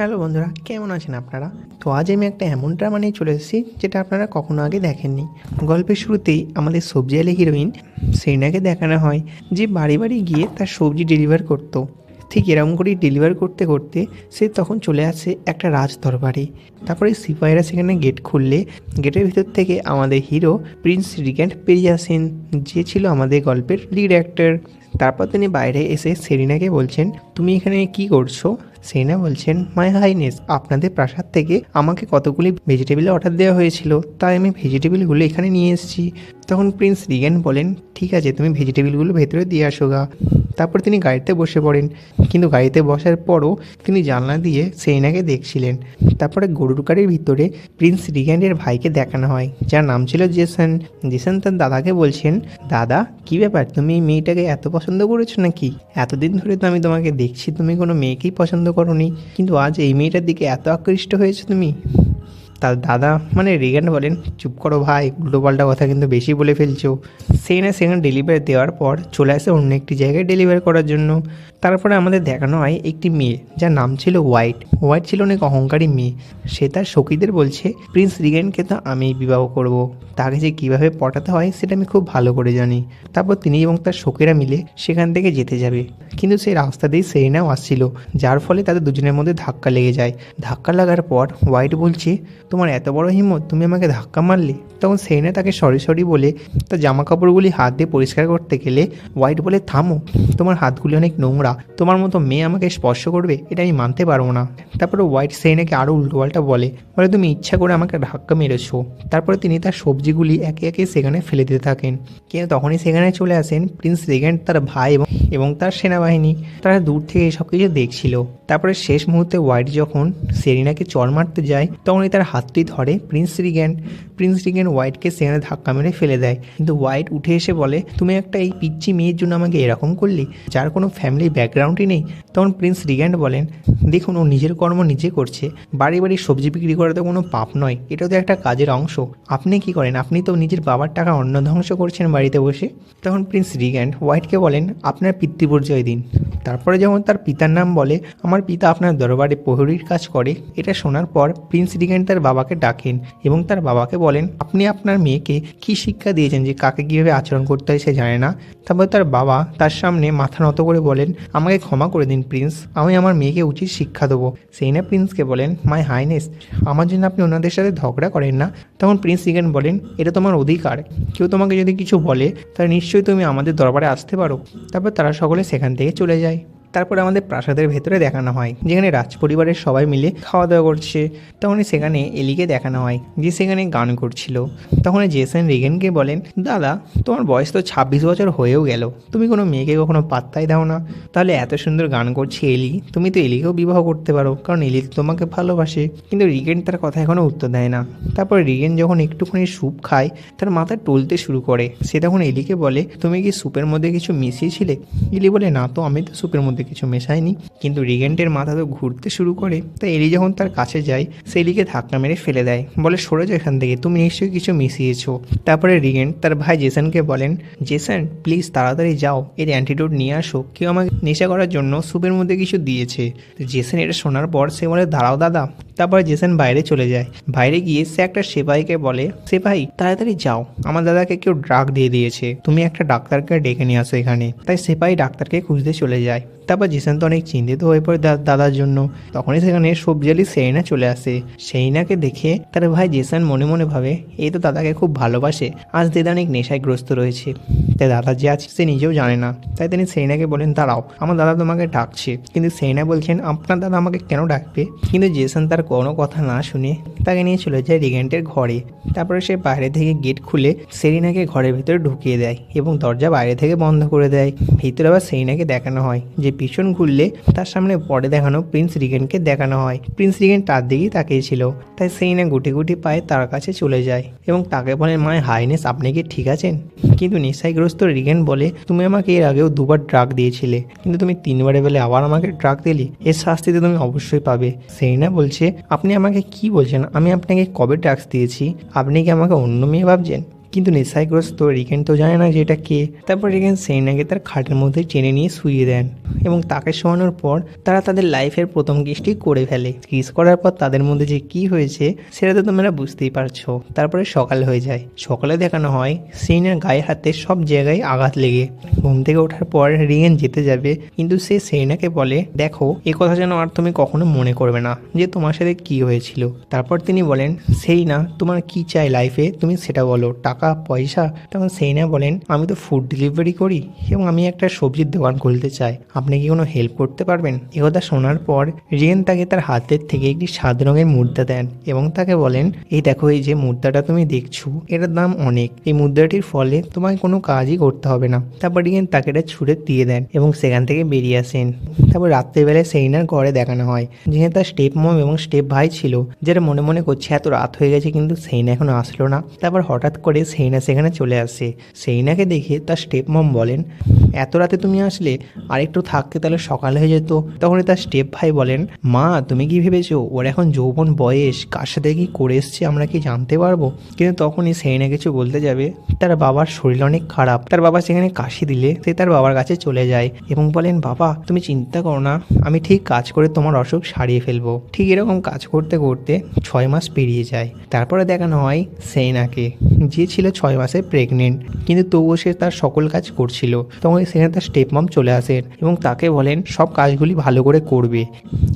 Hello বন্ধুরা, কেমন আছেন আপনারা? তো আজ আমি একটা এমন ড্রামা নিয়ে চলে এসেছি, যেটা আপনারা কখনো আগে দেখেননি। গল্পের শুরুতেই আমাদের সবজি আলি হিরোইন সেইনাকে দেখানো হয়, যে বাড়ি বাড়ি গিয়ে তার সবজি ডেলিভার করতো। ঠিক এরকম করেই ডেলিভার করতে করতে সে তখন চলে আসে একটা রাজ দরবারে তারপরে সিপাহীরা সেখানে গেট খুললে গেটের ভিতর থেকে আমাদের হিরো প্রিন্স রিগ্যান্ট বেরিয়ে আসেন, যে ছিল আমাদের গল্পের লিড অ্যাক্টর তারপর তিনি বাইরে এসে সেরিনাকে বলছেন, তুমি এখানে কি করছ? সেরিনা বলছেন মাই হাইনেস, আপনাদের প্রাসাদ থেকে আমাকে কতগুলি ভেজিটেবিলের অর্ডার দেওয়া হয়েছিল, তাই আমি ভেজিটেবিলগুলো এখানে নিয়ে এসেছি। তখন প্রিন্স রিগ্যান বলেন, ঠিক আছে, তুমি ভেজিটেবিলগুলো ভেতরে দিয়ে আসো গা। তারপর তিনি গাড়িতে বসে পড়েন, কিন্তু গাড়িতে বসার পরও তিনি জানলা দিয়ে সেইনাকে দেখছিলেন। তারপরে গরুর গাড়ির ভিতরে প্রিন্স রিগ্যান্ডের ভাইকে দেখানো হয়, যার নাম ছিল জেসন। জেসন তার দাদাকে বলছেন, দাদা, কি ব্যাপার? তুমি এই মেয়েটাকে এত পছন্দ করেছ নাকি? এতদিন ধরে তো আমি তোমাকে দেখছি, তুমি কোনো মেয়েকেই পছন্দ করোনি। কিন্তু আজ এই মেয়েটার দিকে এত আকৃষ্ট হয়েছে তুমি? তার দাদা মানে রিগান বলেন, চুপ করো ভাই, উল্টোপাল্টা কথা কিন্তু বেশি বলে ফেলছো। সেখানে সেখানে ডেলিভারি দেওয়ার পর চলে আসে অন্য একটি জায়গায় ডেলিভারি করার জন্য। তারপরে আমাদের দেখানো হয় একটি মেয়ে, যার নাম ছিল হোয়াইট। হোয়াইট ছিল অনেক অহংকারী মেয়ে। সে তার সখীদের বলছে, প্রিন্স রিগেনকে তো আমি বিবাহ করব। তাকে যে কীভাবে পটাতে হয় সেটা আমি খুব ভালো করে জানি। তারপর তিনি এবং তার সখীরা মিলে সেখান থেকে যেতে যাবে। কিন্তু সেই রাস্তা দিয়ে সেরিনাও আসছিল, যার ফলে তাদের দুজনের মধ্যে ধাক্কা লেগে যায়। ধাক্কা লাগার পর হোয়াইট বলছে, তোমার এত বড় হিম্মত, তুমি আমাকে ধাক্কা মারলে? তখন সেরিনা তাকে সরি সরি বলে তার জামা কাপড়গুলি হাত দিয়ে পরিষ্কার করতে গেলে? হোয়াইট বলে, থামো, তোমার হাতগুলি অনেক নোংরা। তোমার মতো মেয়ে আমাকে স্পর্শ করবে, এটা আমি মানতে পারব না। তারপরে হোয়াইট সেরিনাকে আরও উল্টোপাল্টা বলে বলে, তুমি ইচ্ছা করে আমাকে ধাক্কা মেরেছো। তারপরে তিনি তার সবজিগুলি একে একে সেখানে ফেলে দিতে থাকেন। কিন্তু তখনই সেখানে চলে আসেন প্রিন্স রেগেন্ট তার ভাই এবং তার সেনাবাহিনী। তারা দূর থেকে সব কিছু দেখছিল। তারপরে শেষ মুহূর্তে হোয়াইট যখন সেরিনাকে চড় মারতে যায়, তখনই তার হাতটি ধরে প্রিন্স রিগ্যান প্রিন্স রিগ্যান হোয়াইটকে সেখানে ধাক্কা মেরে ফেলে দেয়। কিন্তু হোয়াইট উঠে এসে বলে, তুমি একটা এই পিচ্ছি মেয়ের জন্য আমাকে এরকম করলি? যার কোনো ফ্যামিলি ব্যাকগ্রাউন্ডই নেই। তখন প্রিন্স রিগ্যান্ড বলেন, দেখুন, ও নিজের কর্ম নিজে করছে। বাড়ি বাড়ি সবজি বিক্রি করা তো কোনো পাপ নয়। এটা তো একটা কাজের অংশ। আপনি কি করেন? আপনি তো নিজের বাবার টাকা অন্ন ধ্বংস করছেন বাড়িতে বসে? তখন প্রিন্স রিগ্যান্ড হোয়াইটকে বলেন, আপনার পিতৃপরিচয় দিন। তারপরে যখন তার পিতার নাম বলে, আমার পিতা আপনার দরবারে প্রহরীর কাজ করে, এটা শোনার পর প্রিন্স রিগ্যান্ড তার বাবাকে ডাকেন এবং তার বাবাকে বলেন, আপনি আপনার মেয়েকে কি শিক্ষা দিয়েছেন যে কাকে কীভাবে আচরণ করতে হয় সে জানে না? তারপর তার বাবা তার সামনে মাথা নত করে বলেন আমাকে ক্ষমা করে দিন, প্রিন্স। আমি আমার মেয়েকে উচিত শিক্ষা দেবো। সেই না প্রিন্সকে বলেন, মাই হাইনেস, আমার জন্য আপনি ওনাদের সাথে ঝগড়া করেন না। তখন প্রিন্স সিগেন বলেন, এটা তোমার অধিকার। কেউ তোমাকে যদি কিছু বলে, তাহলে নিশ্চয়ই তুমি আমাদের দরবারে আসতে পারো। তারপর তারা সকলে সেখান থেকে চলে যায়। তারপরে আমাদের প্রাসাদের ভেতরে দেখানো হয়, যেখানে রাজ পরিবারের সবাই মিলে খাওয়া দাওয়া করছে। তখনই সেখানে এলিকে দেখানো হয়, যে সেখানে গান করছিল। তখন জেসন রিগেনকে বলেন, দাদা, তোমার বয়স তো ছাব্বিশ বছর হয়েও গেল। তুমি কোনো মেয়েকে কখনো পাত্তাই দাও না। তাহলে এত সুন্দর গান করছে এলি, তুমি তো এলিকেও বিবাহ করতে পারো, কারণ এলি তোমাকে ভালোবাসে। কিন্তু রিগেন তার কথা এখনও উত্তর দেয় না। তারপর রিগেন যখন একটুখানি স্যুপ খায়, তার মাথা টলতে শুরু করে। সে তখন এলিকে বলে, তুমি কি স্যুপের মধ্যে কিছু মিশিয়েছিলে? এলি বলে, না তো, আমি তো স্যুপের মধ্যে কিছু মেশায়নি। কিন্তু রিগেন্টের মাথা তো ঘুরতে শুরু করে, তাই এলি যখন তার কাছে যায়, সে এলিকে ধাক্কা মেরে ফেলে দেয়। বলে, সরে যাও এখান থেকে, তুমি নিশ্চয়ই কিছু মিশিয়েছো। তারপরে রিগেন্ট তার ভাই জেসনকে বলেন, জেসন, প্লিজ তাড়াতাড়ি যাও, এর অ্যান্টিডোট নিয়ে আসো। কেউ আমাকে নেশা করার জন্য সুপের মধ্যে কিছু দিয়েছে। তো জেসন এটা শোনার পর সে বলে, দাঁড়াও দাদা। তারপরে জেসন বাইরে চলে যায়। বাইরে গিয়ে সে একটা সেপাইকে বলে সেপাই তাড়াতাড়ি যাও। আমার দাদাকে কেউ ড্রাগ দিয়ে দিয়েছে। তুমি একটা ডাক্তারকে ডেকে নিয়ে আসো এখানে। তাই সেপাই ডাক্তারকে খুঁজতে চলে যায়। তারপর জিসান তো অনেক চিন্তিত হয়ে পড়ে দাদার জন্য। তখনই সেখানে সবজিয়ালি সেইনা চলে আসে। সেইনাকে দেখে তার ভাই জেসান মনে মনে ভাবে, এই তো দাদাকে খুব ভালোবাসে। আজ দিদা অনেক নেশায় গ্রস্ত রয়েছে। তাই দাদা যে আছে সে নিজেও জানে না। তাই তিনি সেইনাকে বলেন, দাঁড়াও, আমার দাদা তোমাকে ডাকছে। কিন্তু সেইনা বলছেন, আপনার দাদা আমাকে কেন ডাকবে? কিন্তু জেসান তার কোনো কথা না শুনে তাকে নিয়ে চলে যায় রিগেন্টের ঘরে। তারপরে সে বাইরে থেকে গেট খুলে সেরিনাকে ঘরের ভেতরে ঢুকিয়ে দেয় এবং দরজা বাইরে থেকে বন্ধ করে দেয়। ভিতরে আবার সেইনাকে দেখানো হয় যে পিছন ঘুরলে তার সামনে পরে দেখানো প্রিন্স রিগেনকে দেখানো হয়। প্রিন্স রিগেন তার দিকেই তাকিয়েছিল তাই সেই না গুটি গুটি পায়ে তার কাছে চলে যায় এবং তাকে বলে মায় হাইনেস, আপনি কি ঠিক আছেন? কিন্তু নেশাইগ্রস্ত রিগেন বলে, তুমি আমাকে এর আগেও দুবার ড্রাগ দিয়েছিলে, কিন্তু তুমি তিনবারে বেলে আবার আমাকে ড্রাগ দিলি, এর শাস্তি তো তুমি অবশ্যই পাবে। সেই না বলছে, আপনি আমাকে কি বলছেন? আমি আপনাকে কবে ড্রাগস দিয়েছি? আপনি কি আমাকে অন্য মেয়ে ভাবছেন? কিন্তু নেশাগ্রস্ত রিকেন তো জানে না যে এটা কে। তারপর রিকেন সেইনাকে তার খাটের মধ্যে টেনে নিয়ে শুয়ে দেন এবং তাকে শোয়ানোর পর তারা তাদের লাইফের প্রথম কিসটি করে ফেলে। কিস করার পর তাদের মধ্যে যে কি হয়েছে সেটা তো তোমরা বুঝতেই পারছ। তারপরে সকাল হয়ে যায়। সকালে দেখানো হয় সেইনার গায়ে হাতে সব জায়গায় আঘাত লেগে। ঘুম থেকে ওঠার পর রিগেন যেতে যাবে, কিন্তু সে সেইনাকে বলে, দেখো, এ কথা যেন আর তুমি কখনো মনে করবে না যে তোমার সাথে কি হয়েছিল। তারপর তিনি বলেন সেই না তোমার কি চাই লাইফে? তুমি সেটা বলো, টাকা পয়সা, তখন সেইনা বলেন, আমি তো ফুড ডেলিভারি করি এবং আমি একটা সবজির দোকান খুলতে চাই। আপনি কি কোনো হেল্প করতে পারবেন? এ কথা শোনার পর রিয়েন তাকে তার হাতের থেকে একটি সাত রঙের মুদ্রা দেন এবং তাকে বলেন, এই দেখো, এই যে মুদ্রাটা তুমি দেখছ, এটার দাম অনেক। এই মুদ্রাটির ফলে তোমায় কোনো কাজই করতে হবে না। তারপর রিয়েন তাকে এটা ছুঁড়ে দিয়ে দেন এবং সেখান থেকে বেরিয়ে আসেন। তারপর রাত্রেবেলায় সেইনার ঘরে দেখানো হয়, যেখানে তার স্টেপ মম এবং স্টেপ ভাই ছিল যেটা মনে মনে করছে, এত রাত হয়ে গেছে, কিন্তু সেইনা এখনও আসলো না। তারপর হঠাৎ করে সেইনা সেখানে চলে আসে। সেইনাকে দেখে তার স্টেপ মম বলেন, এত রাতে তুমি আসলে আর একটু থাকতে তাহলে সকাল হয়ে যেত। তখনই তার স্টেপ ভাই বলেন, মা, তুমি কি ভেবেছো ওর এখন যৌবন বয়স, কার সাথে কি করে এসছে আমরা কি জানতে পারব? কিন্তু তখনই সেইনা কিছু বলতে যাবে, তার বাবার শরীর অনেক খারাপ, তার বাবা সেখানে কাশি দিলে সে তার বাবার কাছে চলে যায়। এবং বলেন, বাবা, তুমি চিন্তা করো না, আমি ঠিক কাজ করে তোমার অসুখ সারিয়ে ফেলব। ঠিক এরকম কাজ করতে করতে ছয় মাস পেরিয়ে যায়। তারপরে দেখানো হয় সেইনাকে, যে ছিল ছয় মাসে প্রেগনেন্ট কিন্তু তবুও সে তার সকল কাজ করছিল। তখন সেখানে তার স্টেপ মম চলে আসেন এবং তাকে বলেন, সব কাজগুলি ভালো করে করবে।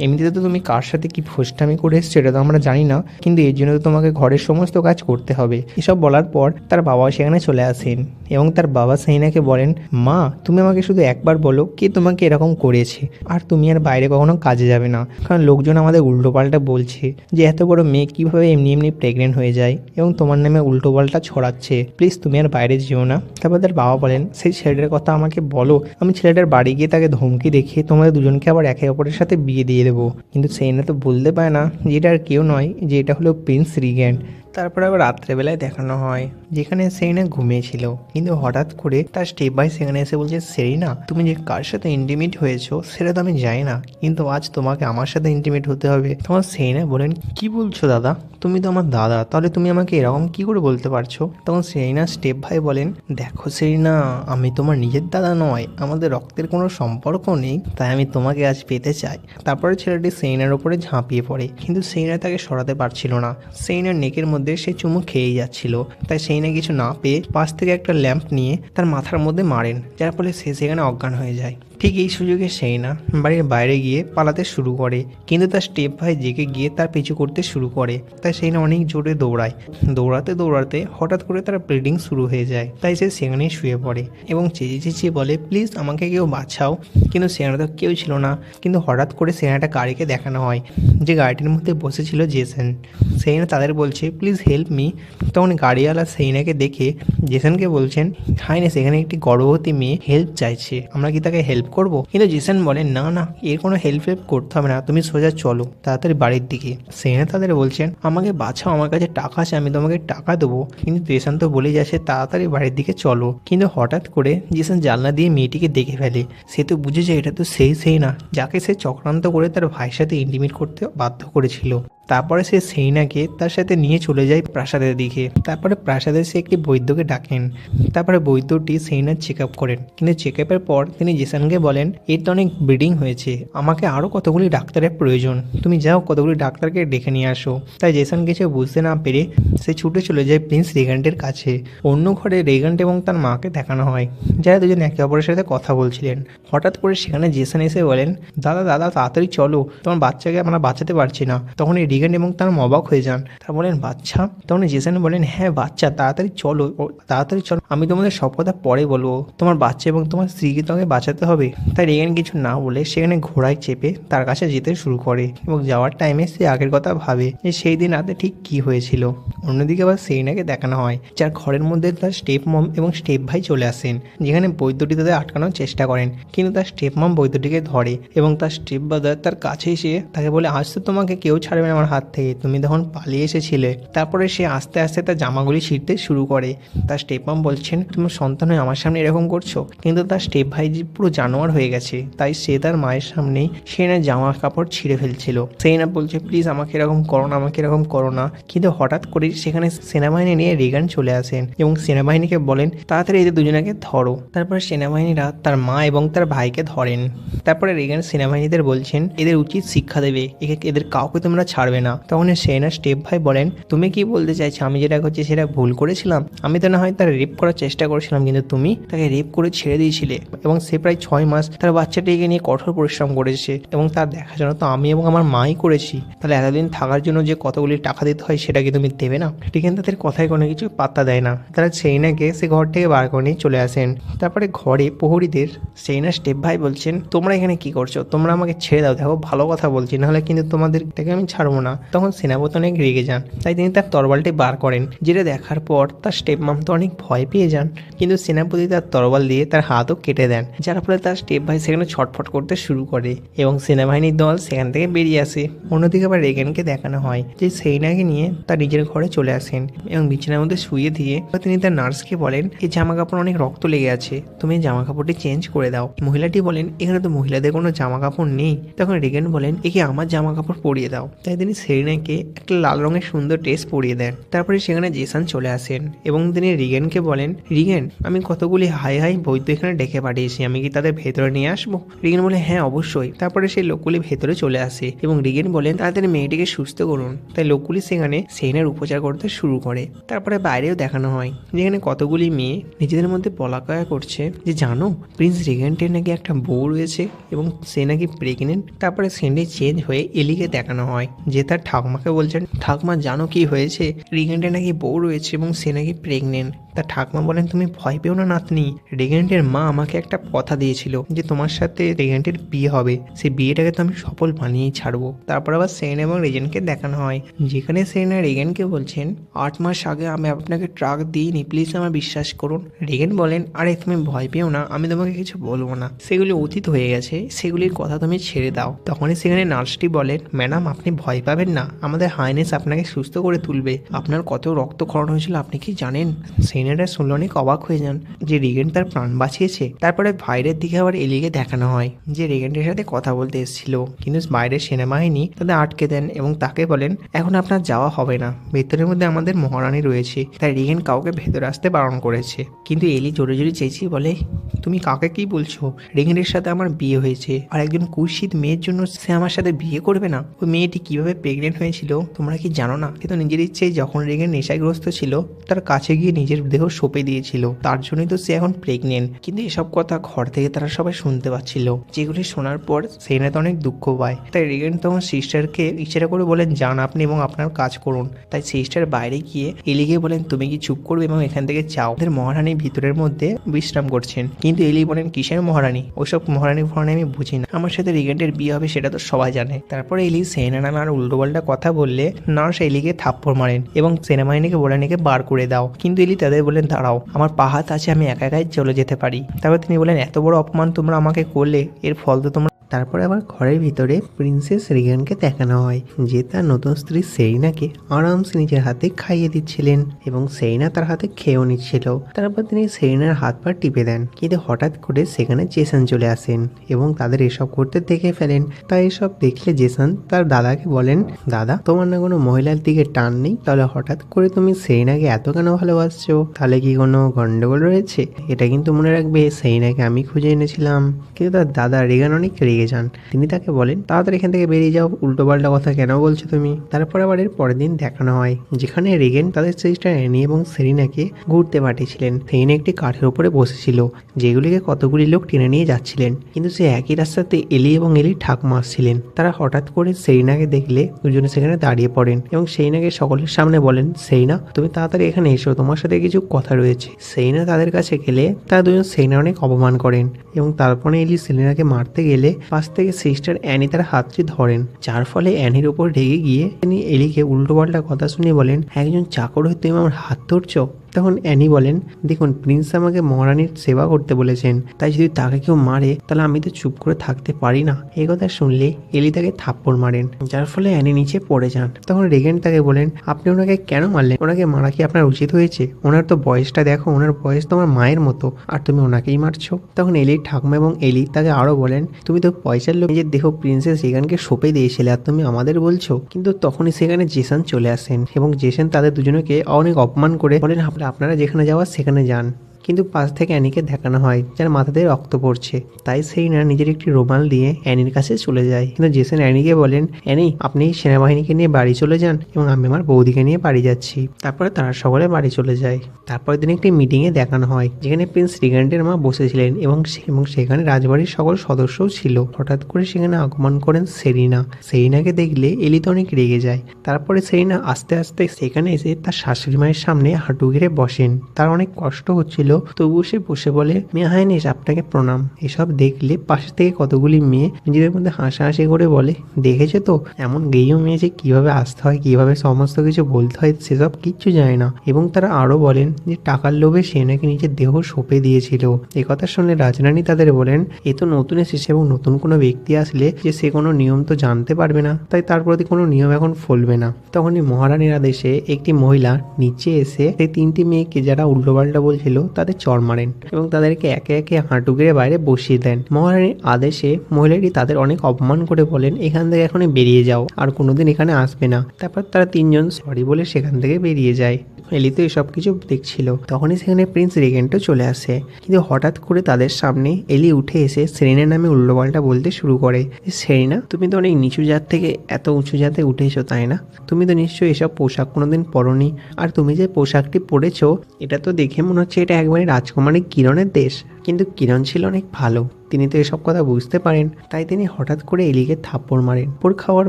এমনিতে তো তুমি কার সাথে কি ফোস্টামি করে এসছো এটা তো আমরা জানি না, কিন্তু এর জন্য তো তোমাকে ঘরের সমস্ত কাজ করতে হবে। এসব বলার পর তার বাবা সেখানে চলে আসেন এবং তার বাবা সেইনাকে বলেন, মা, তুমি আমাকে শুধু একবার বলো কে তোমাকে এরকম করেছে, আর তুমি আর বাইরে কখনো কাজে যাবে না। কারণ লোকজন আমাদের উল্টোপাল্টা বলছে যে, এত বড় মেয়ে কীভাবে এমনি এমনি প্রেগনেন্ট হয়ে যায়? এবং তোমার নামে উল্টোপাল্টা ছড়াচ্ছে প্লিজ তুমি আর বাইরে যেও না। তারপর তার বাবা বলেন, সেই ছেলেটার কথা আমাকে বলো। আমি ছেলেটার বাড়ি গিয়ে তাকে ধমকি দেখে তোমাদের দুজনকে আবার একে অপরের সাথে বিয়ে দিয়ে দেবো। কিন্তু সেই না তো বলতে পারে না যে এটা আর কেউ নয়, যে এটা হলো প্রিন্স রিগ্যান্ড তারপরে আবার রাত্রেবেলায় দেখানো হয়, যেখানে সেরিনা ঘুমিয়েছিল। কিন্তু হঠাৎ করে তার স্টেপ বাই সেখানে এসে বলছে, সেরিনা, তুমি যে কার সাথে ইন্টিমেট হয়েছো, সেটা তো আমি জানি না, কিন্তু আজ তোমাকে আমার সাথে ইন্টিমেট হতে হবে। তোমার সেরিনা বলেন কি বলছো দাদা? তুমি তো আমার দাদা, তাহলে তুমি আমাকে এরকম কি করে বলতে পারছ? তখন সেরিনা স্টেপ ভাই বলেন, দেখো সেরিনা, আমি তোমার নিজের দাদা নয়, আমাদের রক্তের কোনো সম্পর্ক নেই, তাই আমি তোমাকে আজ পেতে চাই। তারপরে ছেলেটি সেইনার ওপরে ঝাঁপিয়ে পড়ে, কিন্তু সেইনা তাকে সরাতে পারছিল না। সেইনার নেকের মধ্যে সে চুমু খেয়ে যাচ্ছিল। তাই সেই না কিছু না পেয়ে পাশ থেকে একটা ল্যাম্প নিয়ে তার মাথার মধ্যে মারেন, যার ফলে সে সেখানে অজ্ঞান হয়ে যায়। ঠিক এই সুযোগে সেই না বাড়ির বাইরে গিয়ে পালাতে শুরু করে। কিন্তু তার স্টেপ ভাই জেগে গিয়ে তার পিছু করতে শুরু করে। তাই সেই না অনেক জোরে দৌড়ায়। দৌড়াতে দৌড়াতে হঠাৎ করে তার ব্লিডিং শুরু হয়ে যায়। তাই সে সেখানেই শুয়ে পড়ে এবং চেঁচিয়ে চেঁচিয়ে বলে প্লিজ আমাকে কেউ বাঁচাও। কিন্তু সেখানে তো কেউ ছিল না। কিন্তু হঠাৎ করে সেখানে একটা গাড়িকে দেখানো হয়। যে গাড়িটির মধ্যে বসেছিল জেসন। সেইনা তাদের বলছে প্লিজ হেল্প মি তখন গাড়িওয়ালা সেইনাকে দেখে জেসেনকে বলছেন হাইনে সেখানে একটি গর্ভবতী মেয়ে হেল্প চাইছে। আমরা কি তাকে হেল্প করব? কিন্তু জেসন বলেন না না, এর কোনো হেল্প হেল্প করতে হবে না, তুমি সোজা চলো, তাড়াতাড়ি বাড়ির দিকে। সেইনা তাদের বলছেন, আমাকে বাঁচাও, আমার কাছে টাকা আছে, আমি তোমাকে টাকা দেবো। কিন্তু জেসন তো বলে যাচ্ছে তাড়াতাড়ি বাড়ির দিকে চলো। কিন্তু হঠাৎ করে জেসন জানলা দিয়ে মেয়েটিকে দেখে ফেলে। সে তো বুঝে যায় এটা তো সেই সেই না যাকে সে চক্রান্ত করে তার ভাইয়ের সাথে ইন্টিমেট করতে বাধ্য করেছিল। তারপরে সে সেইনাকে তার সাথে নিয়ে চলে যায় প্রাসাদের দিকে। তারপরে প্রাসাদে সে একটি বৈদ্যকে ডাকেন। তারপরে বৈদ্যটি সেইনার চেক আপ করেন। কিন্তু চেক আপের পর তিনি জেসানকে বলেন, এর তো অনেক ব্লিডিং হয়েছে। আমাকে আরও কতগুলি ডাক্তারের প্রয়োজন। তুমি যাও, কতগুলি ডাক্তারকে ডেকে নিয়ে আসো। তাই জেসান কিছু বুঝতে না পেরে সে ছুটে চলে যায় প্রিন্স রেগান্টের কাছে। অন্য ঘরে রেগান্ট এবং তার মাকে দেখানো হয়, যারা দুজন একে অপরের সাথে কথা বলছিলেন। হঠাৎ করে সেখানে জেসান এসে বলেন, দাদা দাদা, তাড়াতাড়ি চলো। তোমার বাচ্চাকে আমরা বাঁচাতে পারছি না। তখন এই রিগান এবং তার অবাক হয়ে যান। তারা বলেন, বাচ্চা? তখন জেসান বলেন হ্যাঁ বাচ্চা, তাড়াতাড়ি চলো তাড়াতাড়ি চলো। আমি তোমাদের সব কথা পরে বলব। তোমার বাচ্চা এবং তোমার স্ত্রীকে তোমাকে বাঁচাতে হবে। তাই রেগান কিছু না বলে সেখানে ঘোড়ায় চেপে তার কাছে যেতে শুরু করে এবং যাওয়ার টাইমে সে আগের কথা ভাবে যে সেই দিন রাতে ঠিক কি হয়েছিল। অন্যদিকে আবার সেইনাকে দেখানো হয়, যার ঘরের মধ্যে তার স্টেপ মম এবং স্টেপ ভাই চলে আসেন, যেখানে বৈদ্যটি তাদের আটকানোর চেষ্টা করেন। কিন্তু তার স্টেপ মম বৈদ্যটিকে ধরে এবং তার স্টেপ ব্রাদার তার কাছে এসে তাকে বলে, আজ তো তোমাকে কেউ ছাড়বে না আমার হাত থেকে। তুমি তখন পালিয়ে এসেছিলে। তারপরে সে আস্তে আস্তে তার জামাগুলি ছিঁড়তে শুরু করে। তার স্টেপ মাম বলছেন তুমি সন্তান হয়ে আমার সামনে এরকম করছ? কিন্তু তার স্টেপ ভাই পুরো জানোয়ার হয়ে গেছে। তাই সে তার মায়ের সামনেই সে না জামা কাপড় ছিঁড়ে ফেলছিল। সেই না বলছে প্লিজ আমাকে এরকম করো না, আমাকে এরকম করো না। কিন্তু হঠাৎ করে সেখানে সেনাবাহিনী নিয়ে রিগান চলে আসেন এবং সেনাবাহিনীকে বলেন, তাড়াতাড়ি এদের দুজনকে ধরো। তারপরে সেনাবাহিনীরা তার মা এবং তার ভাইকে ধরেন। তারপরে রেগান সেনাবাহিনীদের বলছেন, এদের উচিত শিক্ষা দেবে। এদের কাউকে তোমরা ছাড়বে না। তখন সেনা স্টেপ ভাই বলেন, তুমি কি বলতে চাইছো? আমি যেটা করছি সেটা ভুল করেছিলাম। আমি তো না হয় তার রেপ করার চেষ্টা করেছিলাম, কিন্তু তুমি তাকে রেপ করে ছেড়ে দিয়েছিলে। এবং সে প্রায় ছয় মাস তার বাচ্চাটিকে নিয়ে কঠোর পরিশ্রম করেছে এবং তার দেখা দেখাশোনা তো আমি এবং আমার মাই করেছি। তাহলে এতদিন থাকার জন্য যে কতগুলি টাকা দিতে হয় সেটা কি তুমি দেবে না? রিগেন তাদের কথায় কোনো কিছু পাত্তা দেয় না। তারা সেইনাকে সে ঘর থেকে বার করে নিয়ে চলে আসেন। তারপরে ঘরে প্রহরীদের সেইনা স্টেপ ভাই বলছেন, তোমরা এখানে কি করছ? তোমরা আমাকে ছেড়ে দাও, দেখো ভালো কথা বলছি, নাহলে কিন্তু তোমাদের থেকে আমি ছাড়বো না। তখন সেনাপতি অনেক রেগে যান। তাই তিনি তার তরবালটি বার করেন, যেটা দেখার পর তার স্টেপ মাম তো অনেক ভয় পেয়ে যান। কিন্তু সেনাপতি তার তরবাল দিয়ে তার হাতও কেটে দেন, যার ফলে তার স্টেপ ভাই সেখানে ছটফট করতে শুরু করে এবং সেনাবাহিনীর দল সেখান থেকে বেরিয়ে আসে। অন্যদিকে আবার রেগেনকে দেখানো হয় যে সেইনাকে নিয়ে তার নিজের ঘরে চলে আসেন এবং বিছানার মধ্যে শুয়ে দিয়ে তিনি তার নার্সকে বলেন এই জামা কাপড় অনেক রক্ত লেগে আছে, তুমি জামা কাপড়টি চেঞ্জ করে দাও। মহিলাটি বলেন, এখানে তো মহিলাদের কোনো জামা কাপড় নেই। তখন রেগেন বলেন, একে আমার জামা কাপড় পরিয়ে দাও। তাই তিনি সেরিনাকে একটা লাল রঙের সুন্দর ড্রেস পরিয়ে দেন। তারপরে সেখানে জেসান চলে আসেন এবং তিনি রিগেনকে বলেন, রিগেন, আমি কতগুলি হাই হাই বৈদ্য এখানে ডেকে পাঠিয়েছি, আমি কি তাদের ভেতরে নিয়ে আসব? রিগেন বলে হ্যাঁ অবশ্যই। তারপরে সেই লোকগুলি ভেতরে চলে আসে এবং রিগেন বলেন, তাদের মেয়েটিকে সুস্থ করুন। তাই লোকগুলি সেখানে সেইনের উপচার করতে শুরু করে। তারপরে বাইরেও দেখানো হয়, যেখানে কতগুলি মেয়ে নিজেদের মধ্যে বলাকয়া করছে। যে, জানো, প্রিন্স রিগেন্টের নাকি একটা বউ রয়েছে এবং সে নাকি প্রেগনেন্ট? তারপরে সেন্ডে চেঞ্জ হয়ে এলিকে দেখানো হয়, যে তার ঠাকুমাকে বলছেন, ঠাকুমা, জানো কি হয়েছে? রিগেন্টের নাকি বউ রয়েছে এবং সে নাকি প্রেগনেন্ট তার ঠাকুমা বলেন, তুমি ভয় পেও না নাতনি, রেগেন্টের মা আমাকে একটা কথা দিয়েছিল যে তোমার সাথে রেগেন্টের বিয়ে হবে। সেই বিয়েটাকে তো আমি সফল বানিয়েই ছাড়বো। তারপর আবার সেন এবং রেজেন্টকে দেখানো হয়, যেখানে সেন আর রেগেনকে বলছেন, আট মাস আগে আমি আপনাকে ট্রাক দিইনি, প্লিজ আমার বিশ্বাস করুন। রেগেন বলেন, আরে, তুমি ভয় পেও না, আমি তোমাকে কিছু বলব না। সেগুলি অতীত হয়ে গেছে, সেগুলির কথা তুমি ছেড়ে দাও। তখনই সেখানে নার্সটি বলেন, ম্যাডাম, আপনি ভয় না। আমাদের হাইনেস আপনাকে সুস্থ করে তুলবে। আপনার কত রক্তক্ষরণ হয়েছিল আপনি কি জানেন? সেনেটার শুনলে অনেক অবাক হয়ে যান যে রিগেন্ট তার প্রাণ বাঁচিয়েছে। তারপরে বাইরের দিকে আবার এলিকে দেখানো হয় যে রেগেন্টের সাথে কথা বলতে এসেছিল। কিন্তু বাইরের সেনাবাহিনী তাদের আটকে দেন এবং তাকে বলেন, এখন আপনার যাওয়া হবে না। ভেতরের মধ্যে আমাদের মহারানী রয়েছে। তাই রিগেন্ট কাউকে ভেতরে আসতে বারণ করেছে। কিন্তু এলি জোরে জোরে চেয়েছি বলে, তুমি কাকে কি বলছো? রেগেন্টের সাথে আমার বিয়ে হয়েছে। আর একজন কুৎসিত মেয়ের জন্য সে আমার সাথে বিয়ে করবে না? ওই মেয়েটি কীভাবে প্রেগনেন্ট হয়েছিল, তোমরা কি জানো না? সে তো নিজের ইচ্ছে যখন রেগেন নেশাগ্রস্ত ছিল, তার কাছে গিয়ে নিজের দেহ সঁপে দিয়েছিল। তার জন্যই তো সে এখন প্রেগনেন্ট কিন্তু এসব কথা ঘর থেকে তারা সবাই শুনতে পাচ্ছিল। যেগুলি শোনার পর সেনা তো অনেক দুঃখ পায়। তাই রেগেন তখন সিস্টারকে ইচ্ছা করে বলেন যান আপনি এবং আপনার কাজ করুন। তাই সিস্টার বাইরে গিয়ে এলিকে বলেন, তুমি কি চুপ করবে এবং এখান থেকে যাও? ওদের মহারানী ভিতরের মধ্যে বিশ্রাম করছেন। কিন্তু এলি বলেন, কিসের মহারানী? ওসব মহারানী ফহারানি আমি বুঝি না। আমার সাথে রিগেন্টের বিয়ে হবে, সেটা তো সবাই জানে। তারপরে এলি সেনা নামে আর উল্টোপাল্টা কথা বললে নার্স এলিকে থাপ্পড় মারেন এবং সেনাবাহিনীকে বলে একে বার করে দাও। কিন্তু এলি তাদের বলেন দাঁড়াও, আমার পাহাত আছে, আমি একা একাই চলে যেতে পারি। তারপর তিনি বলেন এত বড় অপমান তোমরা আমাকে করলে, এর ফল তো তোমরা তারপরে আবার ঘরের ভিতরে প্রিন্সেস রিগানকে দেখানো হয়, যে তার নতুন স্ত্রী সেইনাকে আরামসে নিজের হাতে খাইয়ে দিচ্ছিলেন এবং সেইনা তার হাতে খেয়েও নিচ্ছিল। তারপর তিনি সেইনার হাত পা টিপে দেন, কিন্তু হঠাৎ করে সেখানে জেসন চলে আসেন এবং তাদের এসব করতে দেখে ফেলেন। তাই এসব দেখলে জেসন তার দাদাকে বলেন, দাদা, তোমার না কোনো মহিলার দিকে টান নেই? তাহলে হঠাৎ করে তুমি সেইনাকে এত কেন ভালোবাসছো? তাহলে কি কোনো গন্ডগোল রয়েছে? এটা কিন্তু মনে রাখবে সেইনাকে আমি খুঁজে এনেছিলাম। কিন্তু তার দাদা রেগান অনেক রেগে যান। তিনি তাকে বলেন, তাড়াতাড়ি এখান থেকে বেরিয়ে যাও। উল্টো পাল্টা কথা কেন বলছো তুমি? তারপর আবার এর পরের দিন দেখানো হয়, যেখানে রেগেন তাদের সিস্টার অ্যানি এবং সেরিনাকে ঘুরতে পাঠিয়েছিলেন। সেরিনা একটি কাঠের উপরে বসেছিল, যেগুলিকে কতগুলি লোক টেনে নিয়ে যাচ্ছিলেন। কিন্তু সে একই রাস্তাতে এলি এবং এলি ঠাকুমা আসছিলেন তারা হঠাৎ করে সেরিনাকে দেখলে দুজনে সেখানে দাঁড়িয়ে পড়েন এবং সেইনাকে সকলের সামনে বলেন সেইনা তুমি তাড়াতাড়ি এখানে এসো, তোমার সাথে কিছু কথা রয়েছে। সেইনা তাদের কাছে গেলে তারা দুজন সেইনা অনেক অপমান করেন এবং তারপরে এলি সেলিনাকে মারতে গেলে পাশ থেকে সিস্টার অ্যানি তার হাতটি ধরেন, যার ফলে অ্যানির ওপর রেগে গিয়ে তিনি এলিকে উল্টোপাল্টা কথা শুনে বলেন একজন চাকর হয়ে তুমি আমার হাত ধরছো? তখন অ্যানি বলেন, দেখুন, প্রিন্স আমাকে মহারানীর সেবা করতে বলেছেন, তাই যদি তাকে কেউ মারে, তাহলে আমি তো চুপ করে থাকতে পারি না। এই কথা শুনলে এলি তাকে থাপ্পড় মারেন, যার ফলে অ্যানি নিচে পড়ে যান। তখন রেগেন্ট তাকে বলেন, আপনি ওনাকে কেন মারলেন? ওনাকে মারা কি আপনার উচিত হয়েছে? ওনার তো বয়সটা দেখো, ওনার বয়স তোমার মায়ের মতো, আর তুমি ওনাকেই মারছো। তখন এলির ঠাকুমা এবং এলি তাকে আরও বলেন, তুমি তো পয়সার লোক, নিজের দেহ প্রিন্সেস রেগানকে সঁপে দিয়েছিলে, আর তুমি আমাদের বলছো। কিন্তু তখনই সেখানে জেসান চলে আসেন এবং জেসন তাদের দুজনকে অনেক অপমান করে বলেন "আপনা- আপনারা যেখানে যাওয়ার সেখানে যান। কিন্তু পাশ থেকে অ্যানিকে দেখানো হয়, যার মাথাতে রক্ত পড়ছে। তাই সেই না নিজের একটি রুমাল দিয়ে অ্যানির কাছে চলে যায়। কিন্তু জেসন অ্যানিকে বলেন, অ্যানি, আপনি সেনাবাহিনীকে নিয়ে বাড়ি চলে যান এবং আমি আমার বৌদিকে নিয়ে বাড়ি যাচ্ছি। তারপরে তারা সকলে বাড়ি চলে যায়। তারপরের দিন একটি মিটিংয়ে দেখানো হয়, যেখানে প্রিন্স রিগান্টের মা বসেছিলেন এবং এবং সেখানে রাজবাড়ির সকল সদস্যও ছিল। হঠাৎ করে সেখানে আগমন করেন সেরিনা। সেরিনাকে দেখলে এলি তো অনেক রেগে যায়। তারপরে সেরিনা আস্তে আস্তে সেখানে এসে তার শাশুড়ি মায়ের সামনে হাঁটু ঘিরে বসেন। তার অনেক কষ্ট হচ্ছিল তবুও সে বসে বলে, মেয়ে হাইনেস আপনাকে প্রণাম। এসব দেখলে পাশে থেকে কতগুলি মেয়ে নিজেদের মধ্যে হাসাহাসি করে বলে, দেখেছে তো, এমন গেইও মেয়ে যে কীভাবে আসতে হয়, কীভাবে সমস্ত কিছু বলতে হয়, সেসব কিচ্ছু জানে না। এবং তারা আরও বলেন যে, টাকার লোভে সে নাকি নিজের দেহ সঁপে দিয়েছিল। এ কথা শুনে রাজরানী তাদের বলেন, এ তো নতুন এসেছে এবং নতুন কোনো ব্যক্তি আসলে যে সে কোনো নিয়ম তো জানতে পারবে না, তাই তার প্রতি কোনো নিয়ম এখন ফলবে না। তখনই মহারানীর আদেশে একটি মহিলা নিচে এসে, সেই তিনটি মেয়েকে যারা উল্টোপাল্টা বলছিল তাদের চর মারেন এবং তাদেরকে একে একে হাঁটু গেড়ে বাইরে বসিয়ে দেন। মহারানীর আদেশে মহিলাটি তাদের অনেক অপমান করে বলেন, এখান থেকে এখনই বেরিয়ে যাও, আর কোনোদিন এখানে আসবে না। তারপর তারা তিনজন সরি বলে সেখান থেকে বেরিয়ে যায়। এলি তো এসব কিছু দেখছিল। তখনই সেখানে প্রিন্স রেগেন্টও চলে আসে। কিন্তু হঠাৎ করে তাদের সামনে এলি উঠে এসে সেরিনার নামে উল্টোপাল্টা বলতে শুরু করে। সেরিনা, তুমি তো অনেক নিচু জাত থেকে এত উঁচু জাতে উঠে এসো তাই না? তুমি তো নিশ্চয়ই এসব পোশাক কোনোদিন পরনি। আর তুমি যে পোশাকটি পরেছো, এটা তো দেখে মনে হচ্ছে এটা একবারে রাজকুমারী কিরণের দেশ। কিন্তু কিরণ ছিল অনেক ভালো। তিনি তো এসব কথা বুঝতে পারেন। তাই তিনি হঠাৎ করে এলিকে থাপ্পড় মারেন। থাপ্পড় খাওয়ার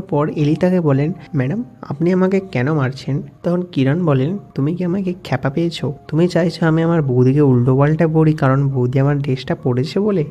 পর এলি তাকে বলেন, ম্যাডাম, আপনি আমাকে কেন মারছেন? তখন কিরণ বলেন, তুমি কি আমাকে খ্যাপা পেয়েছ? তুমি চাইছো আমি আমার বৌদিকে উল্টো পাল্টা পড়ি কারণ বৌদি আমার ড্রেসটা পড়েছে বলে?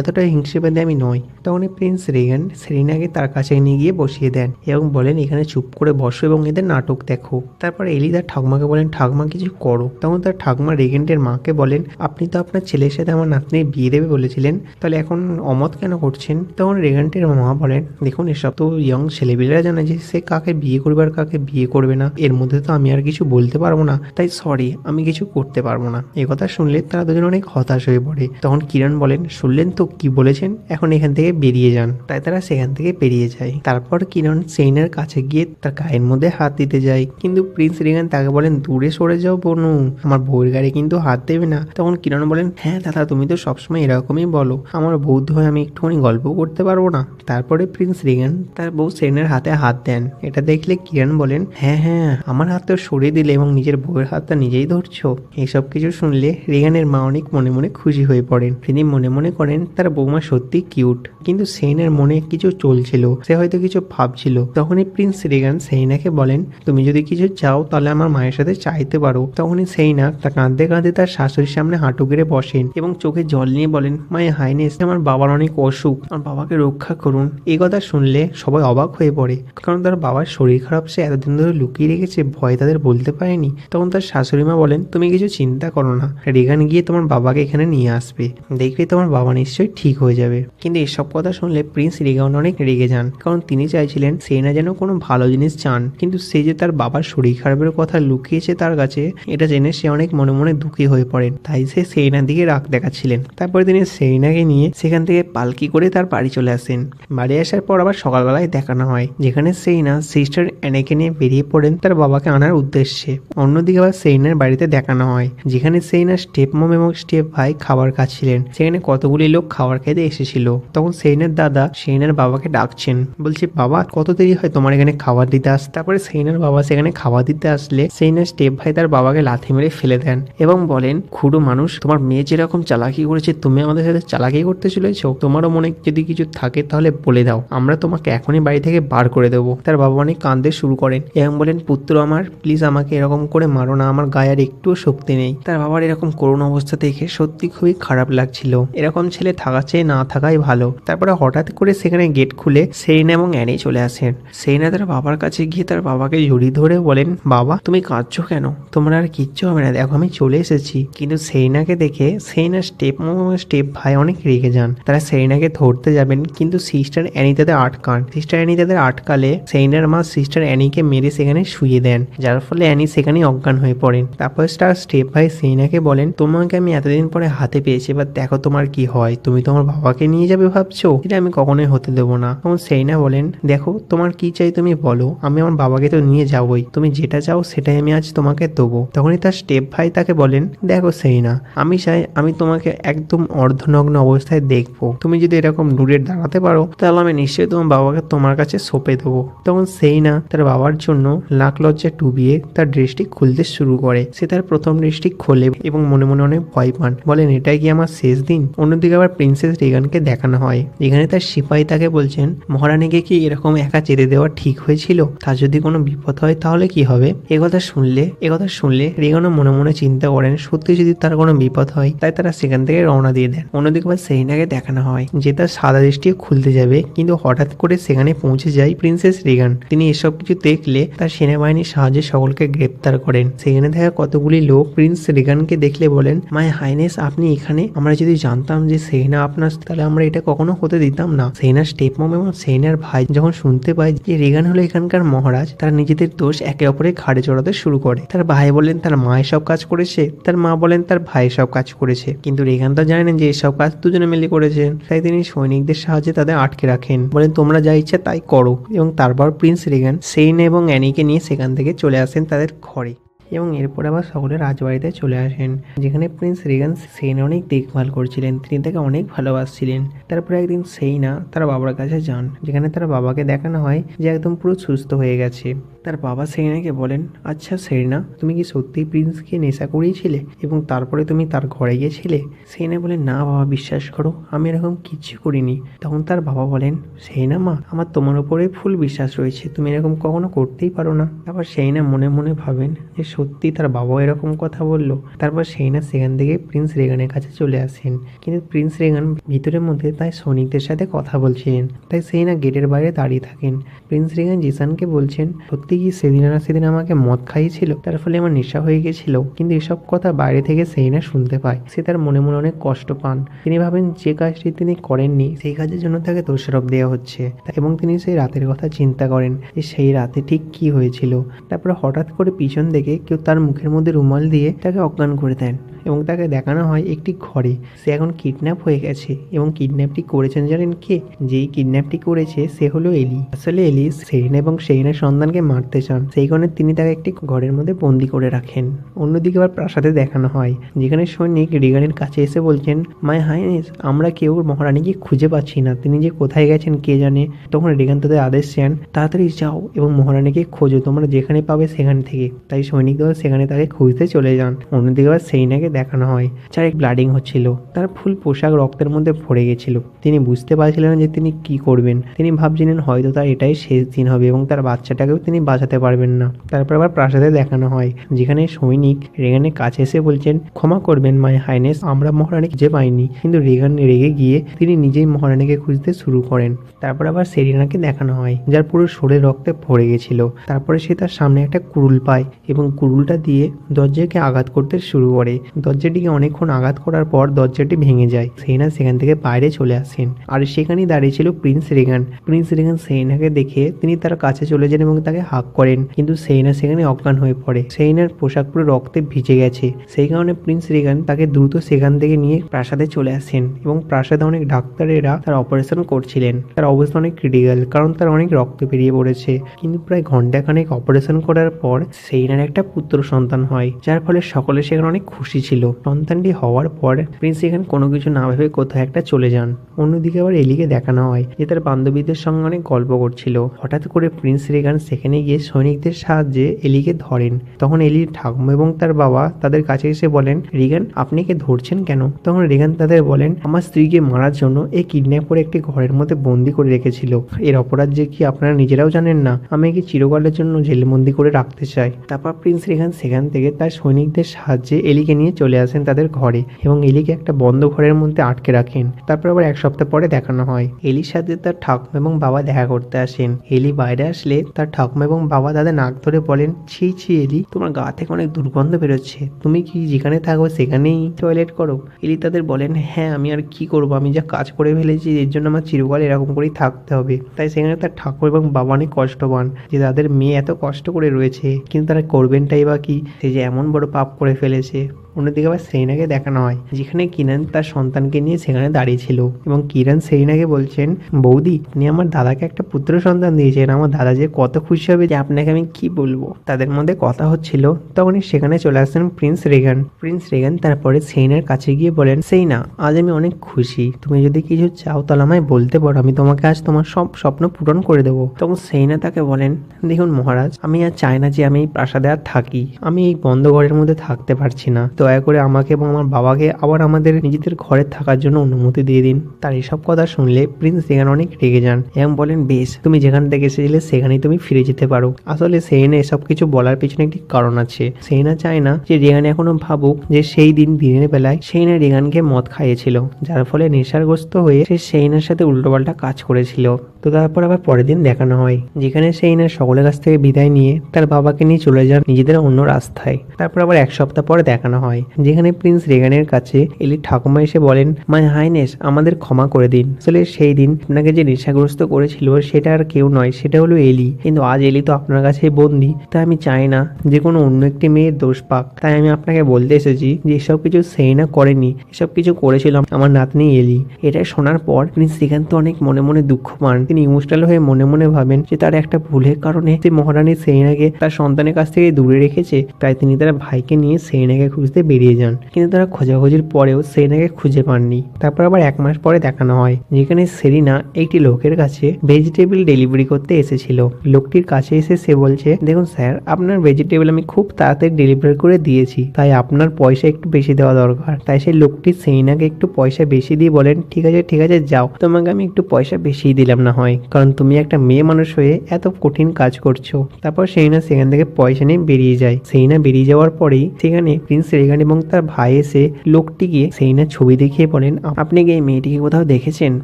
এতটা হিংসেবাদী আমি নই। তখনই প্রিন্স রেগান সেরিনাকে তার কাছে নিয়ে গিয়ে বসিয়ে দেন এবং বলেন, এখানে চুপ করে বসো এবং এদের নাটক দেখো। তারপর এলি তার ঠাকুমাকে বলেন, ঠাকুমা, কিছু করো। তখন তার ঠাকুমা রেগেন্টের মাকে বলেন, আপনি তো আপনার ছেলের সাথে আমার নাতনির বিয়ে দেবে বলেছিলেন। তাহলে এখন অমত কেন করছেন? তখন রেগেন্টের মা বলেন, দেখুন, এসব তো ইয়ং ছেলেপিলেরা জানে যে সে কাকে বিয়ে করবে আর কাকে বিয়ে করবে না। এর মধ্যে তো আমি আর কিছু বলতে পারব না। তাই সরি আমি কিছু করতে পারব না। এ কথা শুনলে তারা দুজন অনেক হতাশ হয়ে পড়ে। তখন কিরণ বলেন, শুনলেন তো কি বলেছেন? এখন এখান থেকে বেরিয়ে যান। তাই তারা সেখান থেকে বেরিয়ে যায়। তারপর কিরণ সেইনের কাছে গিয়ে তার গায়ের মধ্যে হাত দিতে যায়। কিন্তু প্রিন্স রিগান তাকে বলেন, দূরে সরে যাও বনু, আমার বউয়ের গাড়ি কিন্তু হাত দেবে না। তখন কিরণ বলেন হ্যাঁ দাদা, তুমি তো সবসময় এরকমই বলো। আমার বৌদ্ধ হয়ে আমি একটুখানি গল্প করতে পারব না? তারপরে প্রিন্স রিগান তার বউ সেনের হাতে হাত দেন। এটা দেখলে কিরণ বলেন হ্যাঁ হ্যাঁ আমার হাত তো সরিয়ে দিলে এবং নিজের বউয়ের হাতটা নিজেই ধরছো। এইসব কিছু শুনলে রিগানের মা অনেক মনে মনে খুশি হয়ে পড়েন। তিনি মনে মনে করেন, তার বৌমা সত্যি কিউট। কিন্তু সেইনের মনে কিছু চলছিল, সে হয়তো কিছু ভাবছিল। তখনই প্রিন্স রেগান সেইনাকে বলেন, তুমি যদি কিছু চাও তাহলে আমার মায়ের সাথে চাইতে পারো। তখনই সেইনা তা কাঁদতে কাঁদতে তার শাশুড়ির সামনে হাঁটু গেড়ে বসেন এবং চোখে জল নিয়ে বলেন মায়ের হাইনেস আমার বাবার অনেক অসুখ। আমার বাবাকে রক্ষা করুন। এই কথা শুনলে সবাই অবাক হয়ে পড়ে। কারণ তার বাবার শরীর খারাপ সে এতদিন ধরে লুকিয়ে রেখেছে, ভয় তাদের বলতে পারেনি। তখন তার শাশুড়ি মা বলেন, তুমি কিছু চিন্তা করো না। রেগান গিয়ে তোমার বাবাকে এখানে নিয়ে আসবে। দেখবে তোমার বাবা নিশ্চয়ই ঠিক হয়ে যাবে। কিন্তু এসব কথা শুনলে প্রিন্স রেগান অনেক রেগে যান। কারণ তিনি চাইছিলেন সেনা যেন কোনো ভালো জিনিস চান। কিন্তু সে যে তার বাবার শরীর খারাপের কথা লুকিয়েছে তার কাছে, এটা জেনে সে অনেক মনে মনে দুঃখী হয়ে পড়েন। তাই সে সেইনার দিকে রাগ দেখাচ্ছিলেন। তারপরে তিনি সেইনাকে নিয়ে সেখান থেকে পালকি করে তার বাড়ি চলে আসেন। বাড়ি আসার পর আবার সকালবেলায় দেখানো হয়, যেখানে সেইনা সিস্টার অ্যানেকে নিয়ে বেরিয়ে পড়েন তার বাবাকে আনার উদ্দেশ্যে। অন্যদিকে আবার সেইনার বাড়িতে দেখানো হয়, যেখানে সেইনা স্টেপ মম এবং স্টেপ ভাই খাবার খাচ্ছিলেন। সেখানে কতগুলি লোক খাবার খেতে এসেছিল। তখন সেইনার দাদা সেইনার বাবাকে ডাকছেন, বলছে, বাবা, কত দেরি হয় তোমার এখানে খাবার দিতে আস তারপরে সেইনার বাবা সেখানে খাবার দিতে আসলে সেইনার স্টেপ ভাই তার বাবাকে লাথি মেরে ফেলে দেন এবং বলেন, খুড়ো মানুষ, তোমার মেয়ে যেরকম চালাকি করেছে, তুমি আমাদের সাথে চালাকি করতে চলেছো তোমারও মনে যদি কিছু থাকে তাহলে বলে দাও। আমরা তোমাকে এখনই বাড়ি থেকে বার করে দেবো। তার বাবা অনেক কাঁদতে শুরু করেন। এবং বলেন, পুত্র আমার প্লিজ আমাকে এরকম করে মারো না। আমার গায়ে আর একটুও শক্তি নেই। তার বাবার এরকম করুণ অবস্থা দেখে সত্যি খুবই খারাপ লাগছিল। এরকম ছেলে থাকার চেয়ে না থাকাই ভালো। তারপরে হঠাৎ করে সেখানে গেট খুলে সেরিনা এবং অ্যানি চলে আসেন। সেরিনা তার বাবার কাছে গিয়ে তার বাবাকে জড়িয়ে ধরে বলেন, বাবা, তুমি কাঁদছো কেন? তোমার আর কিচ্ছু হবে না। দেখো, আমি চলে এসেছি। কিন্তু সেইনাকে দেখে সেইনা স্টেপ স্টেপ ভাই অনেক রেগে যান। তারা সেইনাকে ধরতে যাবেন, কিন্তু সিস্টার অ্যানি তাদের আটকান। সিস্টার অ্যানি তাদের আটকালে সেইনার মা সিস্টার অ্যানিকে মেরে সেখানে শুয়ে দেন, যার ফলে অ্যানি সেখানেই অজ্ঞান হয়ে পড়েন। তারপর স্টার স্টেপ ভাই সেইনাকে বলেন, তোমাকে আমি এতদিন পরে হাতে পেয়েছি, এবার দেখো তোমার কি হয়। তুমি তোমার বাবাকে নিয়ে যাবে ভাবছ? এটা আমি কখনোই হতে দেবো না। তখন সেইনা বলেন, দেখো, তোমার কি চাই তুমি বলো। আমি আমার বাবাকে তো নিয়ে যাবোই। তুমি যেটা চাও সেটাই আমি আজ তোমাকে দেবো। তখনই তার স্টেপ ভাই তাকে বলেন, দেখো সেইনা আমি চাই, আমি তোমাকে একদম অর্ধনগ্ন অবস্থায় দেখব। তুমি যদি এরকম দূরে দাঁড়াতে পারো, তাহলে আমি নিশ্চয়ই তোমার বাবাকে তোমার কাছে সঁপে দেবো। তখন সেই না, তার বাবার জন্য লাখ লজ্জা ডুবিয়ে তার ড্রেসটি খুলতে শুরু করে। সে তার প্রথম ড্রেসটি খোলে এবং মনে মনে অনেক ভয় পান। বলেন, এটাই কি আমার শেষ দিন? অন্যদিকে আবার প্রিন্সেস রেগানকে দেখানো হয়। এখানে তার সিপাহী তাকে বলছেন, মহারানীকে কি এরকম একা যেতে দেওয়া ঠিক হয়েছিল? তার যদি কোনো বিপদ হয় তাহলে কি হবে? এ কথা শুনলে, এ কথা শুনলে রেগানও মনে মনে চিন্তা করেন, সত্যি যদি তার কোনো বিপদ হয়, তাই তারা সেখান থেকে রওনা দিয়ে দেন। অন্যদিকে আবার সেইনাকে দেখানো হয়, যে তার সাদা দৃষ্টি খুলতে যাবে। কিন্তু হঠাৎ করে সেখানে পৌঁছে যায় প্রিন্সেস রেগান। তিনি এসব কিছু দেখলে তার সেনাবাহিনীর সাহায্যে সকলকে গ্রেপ্তার করেন। সেখানে থাকা কতগুলি লোক প্রিন্স রেগানকে দেখলে বলেন, মাই হাইনেস, আপনি এখানে? আমরা যদি জানতাম যে সেইনা আপনার, তাহলে আমরা এটা কখনো হতে দিতাম না। সেইনার স্টেপ মম এবং সেইনার ভাই যখন শুনতে পায় যে রেগান হলো এখানকার মহারাজ, তারা নিজেদের দোষ একে অপরের ঘাড়ে চড়াতে শুরু করে। তার ভাই বলেন, তার মা এসব কাজ করেছে। তার মা বলেন, তার ভাই সব কাজ করেছে। কিন্তু রেগান তো জানেন যে এসব কাজ দুজনে মিলে করেছেন তাই তিনি সৈনিকদের সাহায্যে তাদের আটকে রাখেন। বলেন, তোমরা যা ইচ্ছা তাই করো। এবং তারপর প্রিন্স রিগান সেইন এবং অ্যানিকে নিয়ে সেখান থেকে চলে আসেন তাদের ঘরে। এবং এরপর আবার সকলে রাজবাড়িতে চলে আসেন, যেখানে প্রিন্স রেগান সেইন অনেক দেখভাল করছিলেন। তিনি তাকে অনেক ভালোবাসছিলেন। তারপরে একদিন সেইনা তার বাবার কাছে যান, যেখানে তার বাবাকে দেখানো হয় যে একদম পুরো সুস্থ হয়ে গেছে। তার বাবা সেইনাকে বলেন আচ্ছা সেইনা, তুমি কি সত্যিই প্রিন্সকে নেশা করিয়েছিলে এবং তারপরে তুমি তার ঘরে গিয়েছিলে? সেইনা বলে, না বাবা, বিশ্বাস করো, আমি এরকম কিচ্ছু করিনি। তখন তার বাবা বলেন, সেইনা মা, আমার তোমার উপরে ফুল বিশ্বাস রয়েছে, তুমি এরকম কখনো করতেই পারো না। তারপর সেইনা মনে মনে ভাবেন যে সত্যি তার বাবাও এরকম কথা বলল। তারপর সেইনা সেখান থেকে প্রিন্স রেগানের কাছে চলে আসেন। কিন্তু প্রিন্স রেগান ভিতরের মধ্যে তাই সৈনিকদের সাথে কথা বলছিলেন। তাই সেইনা গেটের বাইরে দাঁড়িয়ে থাকেন। প্রিন্স রেগান জিসানকে বলছেন, সত্যি কি সেদিন না সেদিন আমাকে মদ খাইয়েছিল? তার ফলে আমার নেশা হয়ে গেছিল। কিন্তু এসব কথা বাইরে থেকে সেইনা শুনতে পায়। সে তার মনে মনে অনেক কষ্ট পান। তিনি ভাবেন যে কাজটি তিনি করেননি, সেই কাজের জন্য তাকে দোষারোপ দেওয়া হচ্ছে। এবং তিনি সেই রাতের কথা চিন্তা করেন যে সেই রাতে ঠিক কি হয়েছিল। তারপরে হঠাৎ করে পিছন থেকে কেউ তার মুখের মধ্যে রুমাল দিয়ে তাকে অজ্ঞান করে দেন। এবং তাকে দেখানো হয় একটি ঘরে। সে এখন কিডন্যাপ হয়ে গেছে এবং কিডন্যাপটি করেছেন জানেন কে? যেই কিডন্যাপটি করেছে সে হলো এলি। আসলে এলি সেরিনা এবং সেরিনার সন্তানকে মারতে চান। সেই কারণে তিনি তাকে একটি ঘরের মধ্যে বন্দি করে রাখেন। অন্যদিকে আবার প্রাসাদে দেখানো হয়, যেখানে সৈনিক রিগানের কাছে এসে বলছেন, মাই হাইনেস, আমরা কেউ মহারানীকে খুঁজে পাচ্ছি না। তিনি যে কোথায় গেছেন কে জানে? তখন রিগান তাদের আদেশ দেন, তাড়াতাড়ি যাও এবং মহারানীকে খোঁজো, তোমরা যেখানে পাবে সেখান থেকে। তাই সৈনিক দল সেখানে তাকে খুঁজতে চলে যান। অন্যদিকে আবার সেইনাকে দেখানো হয়। যার এক ব্লাডিং হচ্ছিল। তার ফুল পোশাক রক্তের মধ্যে ভরে গেছিল। তিনি বুঝতে পারছিলেন যে তিনি কি করবেন। তিনি ভাবছিলেন হয়তো তার এটাই শেষ দিন হবে এবং তার বাচ্চাটাকেও তিনি বাঁচাতে পারবেন না। তারপর আবার প্রাসাদে দেখানো হয়, যেখানে সৈনিক রেগানের কাছে এসে বলছেন, ক্ষমা করবেন, মাই হাইনেস, আমরা মহারানী খুঁজে পাইনি। কিন্তু রেগান রেগে গিয়ে তিনি নিজেই মহারানীকে খুঁজতে শুরু করেন। তারপর আবার সেরিনাকে দেখানো হয়, যার পুরো শরীর রক্তে ভরে গেছিল। তারপরে সে তার সামনে একটা কুরুল পায় এবং কুরুলটা দিয়ে দরজাকে আঘাত করতে শুরু করে। দরজাটিকে অনেকক্ষণ আঘাত করার পর দরজাটি ভেঙে যায়। সেইনা সেখান থেকে বাইরে চলে আসেন। আর সেখানেই দাঁড়িয়ে ছিল প্রিন্স রেগান। প্রিন্স রেগান সেইনাকে দেখে তিনি তার কাছে চলে যান এবং তাকে হাক করেন। কিন্তু সেইনা সেখানে অজ্ঞান হয়ে পড়ে। সেইনার পোশাক পুরো রক্তে ভিজে গেছে। সেই কারণে প্রিন্স রেগান তাকে দ্রুত সেখান থেকে নিয়ে প্রাসাদে চলে আসেন এবং প্রাসাদে অনেক ডাক্তারেরা তার অপারেশন করছিলেন। তার অবস্থা অনেক ক্রিটিক্যাল, কারণ তার অনেক রক্ত বেরিয়ে পড়েছে। কিন্তু প্রায় ঘন্টাখানেক অপারেশন করার পর সেইনার একটা পুত্র সন্তান হয়, যার ফলে সকলে সেখানে অনেক খুশি ছিল। ছিল সন্তানটি হওয়ার পর প্রিন্স এখানে কোনো কিছু না ভেবে কোথাও একটা চলে যান। অন্যদিকে আবার এলিকে দেখানো হয় যে তার বান্ধবীদের সঙ্গে অনেক গল্প করছিল। হঠাৎ করে প্রিন্স রেগান সেখানে গিয়ে সৈনিকদের সাহায্যে এলিকে ধরেন। তখন এলির ঠাকুমা এবং তার বাবা তাদের কাছে এসে বলেন, রিগান, আপনি কে ধরছেন কেন? তখন রেগান তাদের বলেন, আমার স্ত্রীকে মারার জন্য এই কিডন্যাপ একটি ঘরের মধ্যে বন্দি করে রেখেছিল। এর অপরাধ যে কি আপনারা নিজেরাও জানেন না? আমি কি চিরকালের জন্য জেলবন্দি করে রাখতে চাই। তারপর প্রিন্স রেগান সেখান থেকে তার সৈনিকদের সাহায্যে এলিকে নিয়ে চলে আসেন তাদের ঘরে এবং এলিকে একটা বন্ধ ঘরের মধ্যে আটকে রাখেন। তারপর আবার এক সপ্তাহ পরে দেখানো হয়। এলির সাথে তার ঠাকুমা এবং বাবা দেখা করতে আসেন। এলি বাইরে আসলে তার ঠাকুমা এবং বাবা তাদের নাক ধরে বলেন, ছি ছি, এলি, তোমার গা থেকে অনেক দুর্গন্ধ বেরোচ্ছে। তুমি কি যেখানে থাকো সেখানেই টয়লেট করো? এলি তাদের বলেন হ্যাঁ আমি আর কি করব? আমি যা কাজ করে ফেলেছি, এর জন্য আমার চিরকাল এরকম করেই থাকতে হবে। তাই সেখানে তার ঠাকুর এবং বাবা অনেক কষ্ট পান যে তাদের মেয়ে এত কষ্ট করে রয়েছে। কিন্তু তারা করবেনটাই বা কি? সে যে এমন বড় পাপ করে ফেলেছে। অন্যদিকে আবার সেরিনাকে দেখানো হয়, যেখানে কিরান তার সন্তানকে নিয়ে সেখানে দাঁড়িয়ে ছিল। এবং কিরান সেরিনাকে বলছেন, বৌদি, আপনি আমার দাদাকে একটা পুত্র সন্তান দিয়েছেন। আমার দাদা যে কত খুশি হবে যে আপনাকে আমি কি বলব? তাদের মধ্যে কথা হচ্ছিল। তখনই সেখানে চলে আসেন প্রিন্স রেগান। প্রিন্স রেগান তারপরে সেইনার কাছে গিয়ে বলেন সেইনা আজ আমি অনেক খুশি। তুমি যদি কিছু চাও তাহলে আমায় বলতে পারো। আমি তোমাকে আজ তোমার সব স্বপ্ন পূরণ করে দেবো। তখন সেইনা তাকে বলেন, দেখুন মহারাজ, আমি আর চাই না যে আমি এই প্রাসাদে আর থাকি। আমি এই বন্ধ ঘরের মধ্যে থাকতে পারছি না। দয়া করে আমাকে এবং আমার বাবাকে আবার আমাদের নিজেদের ঘরে থাকার জন্য অনুমতি দিয়ে দিন। তার এসব কথা শুনলে প্রিন্স রেগান অনেক রেগে যান এবং বলেন, বেশ, তুমি যেখান থেকে এসেছিলে সেখানেই তুমি ফিরে যেতে পারো। আসলে সেইনা এসব কিছু বলার পিছনে একটি কারণ আছে। সেইনা চায় না যে রেগান এখনও ভাবুক যে সেই দিন দিনের বেলায় সেইনা রেগানকে মদ খাইয়েছিল, যার ফলে নেশাগ্রস্ত হয়ে সে সেইনার সাথে উল্টোপাল্টা কাজ করেছিল। তো তারপর আবার পরের দিন দেখানো হয়, যেখানে সেইনা সকলের কাছ থেকে বিদায় নিয়ে তার বাবাকে নিয়ে চলে যান নিজেদের অন্য রাস্তায়। তারপর আবার এক সপ্তাহ পরে দেখানো হয়, যেখানে প্রিন্স রেগানের কাছে এলি ঠাকুমা এসে বলেন মাই হাইনেস, আমাদের ক্ষমা করে দিন। আসলে সেই দিন আপনাকে যে নেশাগ্রস্ত করেছিল সেটা আর কেউ নয়, সেটা হলো এলি। কিন্তু আজ এলি তো আপনার কাছে বন্দি, তাই আমি চাই না যে কোনো অন্য একটি মেয়ের দোষ পাক। তাই আমি আপনাকে বলতে এসেছি যে এসব কিছু সেই না করেনি, এসব কিছু করেছিলাম আমার নাতনি এলি। এটা শোনার পর প্রিন্স রেগান তো অনেক মনে মনে দুঃখ পান তিনি ইমোশনাল হয়ে মনে মনে ভাবেন যে তার একটা ভুলের কারণে সে মহারানী সেইনাকে তার সন্তানের কাছ থেকে দূরে রেখেছে, তাই তিনি তার ভাইকে নিয়ে সেইনাকে খুঁজতে বেরিয়ে যান। কিন্তু তারা খোঁজাখুঁজির পরেও সেইনাকে খুঁজে পাননি। তারপর আবার এক মাস পরে দেখানো হয়, যেখানে সেরিনা একটি লোকের কাছে ভেজিটেবল ডেলিভারি করতে এসেছিল। লোকটির কাছে এসে সে বলছে, দেখুন স্যার, আপনার ভেজিটেবল আমি খুব তাড়াতাড়ি ডেলিভারি করে দিয়েছি, তাই আপনার পয়সা একটু বেশি দেওয়া দরকার। তাই সেই লোকটি সেইনাকে একটু পয়সা বেশি দিয়ে বলেন, ঠিক আছে ঠিক আছে, যাও। তোমাকে আমি একটু পয়সা বেশি দিলাম না হয়। কারণ তুমি একটা মেয়ে মানুষ হয়ে এত কঠিন কাজ করছ। তারপর সেইনা সেখান থেকে পয়সা নিয়ে বেরিয়ে যায়। সেইনা বেরিয়ে যাওয়ার পরেই সেখানে প্রিন্স রেগান এবং তার ভাই এসে লোকটিকে সেইনার ছবি দেখিয়ে বলেন আপনি কি এই মেয়েটিকে কোথাও দেখেছেন?